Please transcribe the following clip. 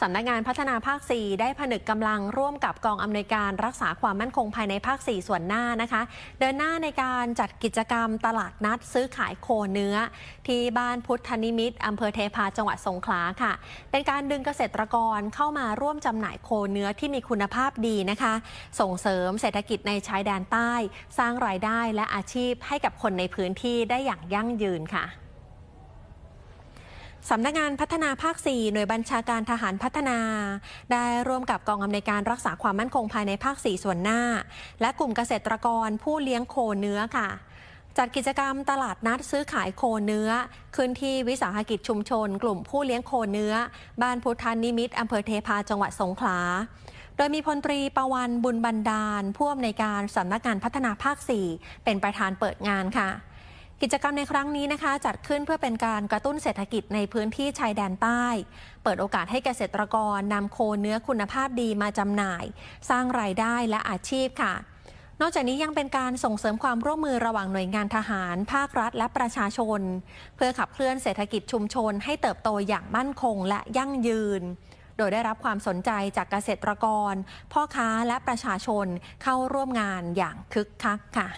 สำนักงานพัฒนาภาค 4 ได้ผนึกกำลังร่วมกับกองอำนวยการรักษาความมั่นคงภายในภาค 4 ส่วนหน้านะคะ เดินหน้าในการจัดกิจกรรมตลาดนัดซื้อขายโคเนื้อ ที่บ้านพุทธนิมิตอำเภอเทพาจังหวัดสงขลาค่ะ เป็นการดึงเกษตรกรเข้ามาร่วมจำหน่ายโคเนื้อที่มีคุณภาพดีนะคะ ส่งเสริมเศรษฐกิจในชายแดนใต้ สร้างรายได้และอาชีพให้กับคนในพื้นที่ได้อย่างยั่งยืนค่ะ สำนักงานพัฒนาภาค 4 หน่วยบัญชาการทหารพัฒนา ได้ร่วมกับกองอำนวยการรักษาความมั่นคงภายในภาค 4 ส่วนหน้า และกลุ่มเกษตรกรผู้เลี้ยงโคเนื้อค่ะ จัดกิจกรรมตลาดนัดซื้อขายโคเนื้อ ขึ้นที่วิสาหกิจชุมชน กลุ่มผู้เลี้ยงโคเนื้อ บ้านพุทธานิมิตอำเภอเทพาจังหวัดสงขลา โดยมีพลตรีประวันบุญบันดาลผู้อำนวยการสำนักงานพัฒนาภาค 4 เป็นประธานเปิดงานค่ะ กิจกรรมในครั้งนี้นะคะ จัดขึ้นเพื่อเป็นการกระตุ้นเศรษฐกิจในพื้นที่ชายแดนใต้ เปิดโอกาสให้เกษตรกรนำโคเนื้อคุณภาพดีมาจำหน่าย สร้างรายได้และอาชีพค่ะ นอกจากนี้ยังเป็นการส่งเสริมความร่วมมือระหว่างหน่วยงานทหาร ภาครัฐ และประชาชน เพื่อขับเคลื่อนเศรษฐกิจชุมชน ให้เติบโตอย่างมั่นคงและยั่งยืนโดยได้รับความสนใจจากเกษตรกร พ่อค้าและประชาชนเข้าร่วมงานอย่างคึกคักค่ะ